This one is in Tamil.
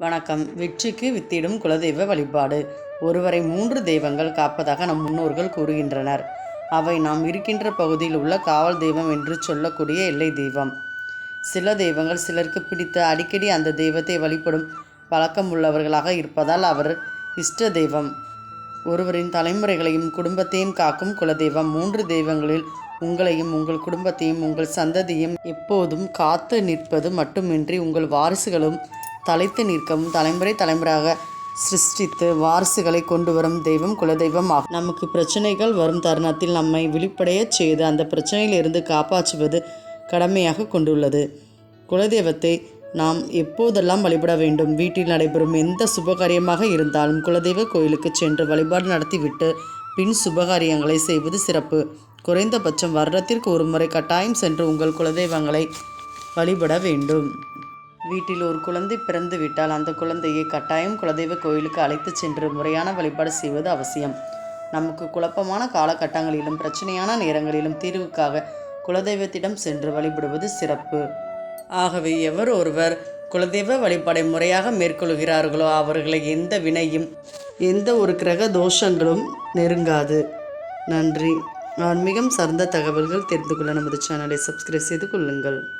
வணக்கம். வெற்றிக்கு வித்திடும் குலதெய்வ வழிபாடு. ஒருவரை மூன்று தெய்வங்கள் காப்பதாக நம் முன்னோர்கள் கூறுகின்றனர். அவை நாம் இருக்கின்ற பகுதியில் உள்ள காவல் தெய்வம் என்று சொல்லக்கூடிய எல்லை தெய்வம். சில தெய்வங்கள் சிலருக்கு பிடித்த அடிக்கடி அந்த தெய்வத்தை வழிபடும் பழக்கம் உள்ளவர்களாக இருப்பதால் அவர் இஷ்ட தெய்வம். ஒருவரின் தலைமுறைகளையும் குடும்பத்தையும் காக்கும் குலதெய்வம். மூன்று தெய்வங்களில் உங்களையும் உங்கள் குடும்பத்தையும் உங்கள் சந்ததியும் எப்போதும் காத்து நிற்பது மட்டுமின்றி உங்கள் வாரிசுகளும் தலைத்து நிற்கவும் தலைமுறை தலைமுறையாக சிருஷ்டித்து வாரிசுகளை கொண்டு வரும் தெய்வம் குலதெய்வம் ஆகும். நமக்கு பிரச்சனைகள் வரும் தருணத்தில் நம்மை விழிப்படைய செய்து அந்த பிரச்சனையிலிருந்து காப்பாற்றுவது கடமையாக கொண்டுள்ளது. குலதெய்வத்தை நாம் எப்போதெல்லாம் வழிபட வேண்டும்? வீட்டில் நடைபெறும் எந்த சுபகாரியமாக இருந்தாலும் குலதெய்வ கோயிலுக்கு சென்று வழிபாடு நடத்திவிட்டு பின் சுபகாரியங்களை செய்வது சிறப்பு. குறைந்தபட்சம் வருடத்திற்கு ஒரு முறை கட்டாயம் சென்று உங்கள் குலதெய்வங்களை வழிபட வேண்டும். வீட்டில் ஒரு குழந்தை பிறந்து விட்டால் அந்த குழந்தையை கட்டாயம் குலதெய்வ கோயிலுக்கு அழைத்து சென்று முறையான வழிபாடு செய்வது அவசியம். நமக்கு குழப்பமான காலகட்டங்களிலும் பிரச்சனையான நேரங்களிலும் தீர்வுக்காக குலதெய்வத்திடம் சென்று வழிபடுவது சிறப்பு. ஆகவே எவர் ஒருவர் குலதெய்வ வழிபாடை முறையாக மேற்கொள்கிறார்களோ அவர்களை எந்த வினையும் எந்த ஒரு கிரக தோஷங்களும் நெருங்காது. நன்றி. ஆன்மீகம் சார்ந்த தகவல்கள் தெரிந்து கொள்ள நமது சேனலை சப்ஸ்கிரைப் செய்து கொள்ளுங்கள்.